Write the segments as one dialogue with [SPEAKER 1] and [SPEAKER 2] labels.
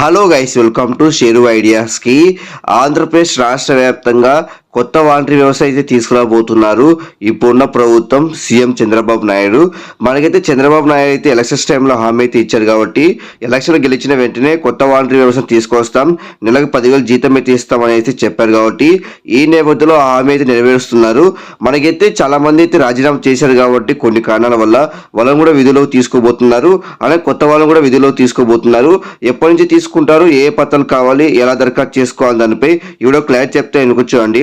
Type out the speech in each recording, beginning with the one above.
[SPEAKER 1] Hello guys welcome to Sheru ఐడియాస్కి Andhra Pradesh రాష్ట్ర వ్యాప్తంగా కొత్త వాలంటరీ వ్యవస్థ అయితే తీసుకురాబోతున్నారు. ఇప్పుడున్న ప్రభుత్వం సీఎం చంద్రబాబు నాయుడు. మనకైతే చంద్రబాబు నాయుడు అయితే ఎలక్షన్స్ టైంలో హామీ అయితే ఇచ్చారు కాబట్టి ఎలక్షన్ గెలిచిన వెంటనే కొత్త వాలంటరీ వ్యవస్థను తీసుకొస్తాం. నెలకు పదివేలు జీతం అయితే ఇస్తామని అయితే చెప్పారు కాబట్టి ఈ నేపథ్యంలో ఆ హామీ అయితే నెరవేరుస్తున్నారు. మనకైతే చాలా మంది అయితే రాజీనామా చేశారు కాబట్టి కొన్ని కారణాల వల్ల వాళ్ళని కూడా విధులకు తీసుకోబోతున్నారు. అలాగే కొత్త వాళ్ళని కూడా విధులకు తీసుకోబోతున్నారు. ఎప్పటి నుంచి తీసుకుంటారు ఏ పత్రాలు కావాలి ఎలా దరఖాస్తు చేసుకోవాలి దానిపై ఈ క్లారిటీ చెప్తే ఎన్నుకొచ్చుకోండి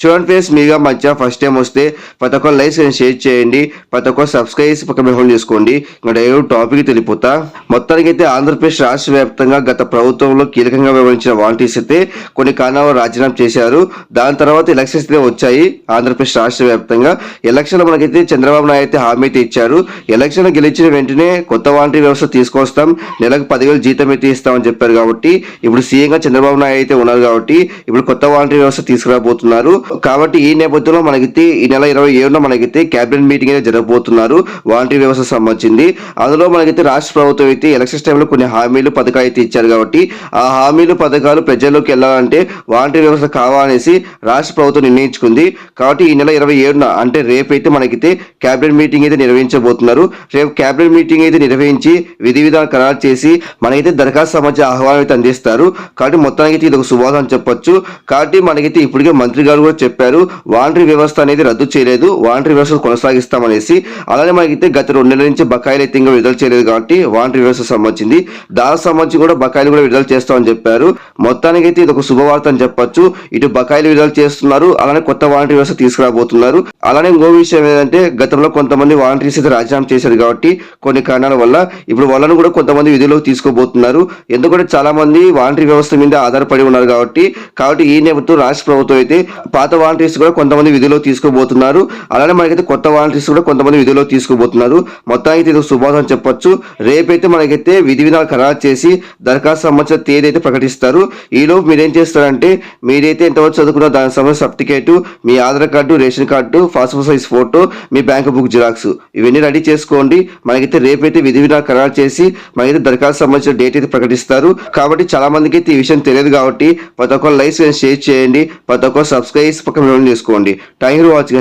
[SPEAKER 1] చూడండి ఫ్రెండ్స్ మీగా మధ్య ఫస్ట్ టైం వస్తే ప్రతి ఒక్కరు లైక్ అండ్ షేర్ చేయండి ప్రతి ఒక్కరు సబ్స్క్రైబ్ చేసి పక్కన హోల్డ్ చేసుకోండి. ఇంకా డైరెక్ట్ టాపిక్ తెలిపోతా మొత్తానికి అయితే ఆంధ్రప్రదేశ్ రాష్ట్ర వ్యాప్తంగా గత ప్రభుత్వంలో కీలకంగా వ్యవహరించిన వాలంటీర్స్ అయితే కొన్ని కారణాలు రాజీనామా చేశారు. దాని తర్వాత ఎలక్షన్స్ అయితే వచ్చాయి ఆంధ్రప్రదేశ్ రాష్ట్ర వ్యాప్తంగా. ఎలక్షన్ మనకైతే చంద్రబాబు నాయుడు అయితే హామీ అయితే ఇచ్చారు. ఎలక్షన్ గెలిచిన వెంటనే కొత్త వాలంటీర్ వ్యవస్థ తీసుకొస్తాం. నెలకు పదివేలు జీతం అయితే ఇస్తామని చెప్పారు కాబట్టి ఇప్పుడు సీఎంగా చంద్రబాబు నాయుడు అయితే ఉన్నారు కాబట్టి ఇప్పుడు కొత్త వాలంటీర్ వ్యవస్థ తీసుకురాబోతున్నారు. కాబట్టి ఈ నేపథ్యంలో మనకైతే ఈ నెల ఇరవై ఏడున మనకైతే క్యాబినెట్ మీటింగ్ అయితే జరగబోతున్నారు. వాలంటీర్ వ్యవస్థ సంబంధించింది. అందులో మనకైతే రాష్ట్ర ప్రభుత్వం అయితే ఎలక్షన్స్ టైంలో కొన్ని హామీలు పథకాలు అయితే ఇచ్చారు కాబట్టి ఆ హామీలు పథకాలు ప్రజల్లోకి వెళ్ళాలంటే వాలంటీర్ వ్యవస్థ కావాలనేసి రాష్ట్ర ప్రభుత్వం నిర్ణయించుకుంది. కాబట్టి ఈ నెల ఇరవై ఏడున అంటే రేపైతే మనకైతే క్యాబినెట్ మీటింగ్ అయితే నిర్వహించబోతున్నారు. రేపు క్యాబినెట్ మీటింగ్ అయితే నిర్వహించి విధి విధానం ఖరారు చేసి మనకైతే దరఖాస్తు సంబంధించిన ఆహ్వానం అయితే అందిస్తారు. కాబట్టి మొత్తానికి అయితే ఇది ఒక శుభాదం చెప్పొచ్చు. కాబట్టి మనకైతే ఇప్పటికే మంత్రి గారు కూడా చెప్పారు వాలంటరీ వ్యవస్థ అనేది రద్దు చేయలేదు వాలంటరీ వ్యవస్థ కొనసాగిస్తామనేసి. అలానే మనకైతే గత రెండు నెలల నుంచి బకాయిలు అయితే ఇంకా విడుదల చేయలేదు కాబట్టి వాలంటరీ వ్యవస్థ సంబంధించింది. దానికి సంబంధించి కూడా బకాయిలు కూడా విడుదల చేస్తామని చెప్పారు. మొత్తానికి అయితే ఇది ఒక శుభవార్త అని చెప్పొచ్చు. ఇటు బకాయిలు విడుదల చేస్తున్నారు అలానే కొత్త వాలంటరీ వ్యవస్థ తీసుకురాబోతున్నారు. అలానే ఇంకో విషయం ఏంటంటే గతంలో కొంతమంది వాలంటీర్స్ అయితే రాజీనామా చేశారు కాబట్టి కొన్ని కారణాల వల్ల ఇప్పుడు వాళ్ళను కూడా కొంతమంది విధుల్లోకి తీసుకోబోతున్నారు. ఎందుకంటే చాలా మంది వాలంటరీ వ్యవస్థ మీద ఆధారపడి ఉన్నారు కాబట్టి కాబట్టి ఈ నేపథ్యంలో రాష్ట్ర ప్రభుత్వం అయితే పాత వాలంటీర్స్ కూడా కొంతమంది విధిలో తీసుకోబోతున్నారు అలానే మనకైతే కొత్త వాలంటీర్స్ కూడా కొంతమంది విధులకు తీసుకోబోతున్నారు మొత్తానికి ఇది శుభాసం చెప్పొచ్చు. రేపైతే మనకైతే విధి విధాలు ఖరారు చేసి దరఖాస్తు సంబంధించిన తేదీ అయితే ప్రకటిస్తారు. ఈలోపు మీరేం చేస్తారంటే మీరైతే ఎంతవరకు చదువుకున్న దానికి సంబంధించిన సర్టిఫికేట్ మీ Aadhaar card ration card passport size photo మీ బ్యాంక్ బుక్ జిరాక్స్ ఇవన్నీ రెడీ చేసుకోండి. మనకైతే రేపైతే విధి విధాలు ఖరారు చేసి మనకైతే దరఖాస్తు సంబంధించిన డేట్ అయితే ప్రకటిస్తారు. కాబట్టి చాలా మందికి అయితే ఈ విషయం తెలియదు కాబట్టి ప్రతి ఒక్కరు లైక్స్ షేర్ చేయండి ప్రతి ఒక్కరు సబ్స్క్రైబ్ పక్కన చేసుకోండి. Tyre watch watching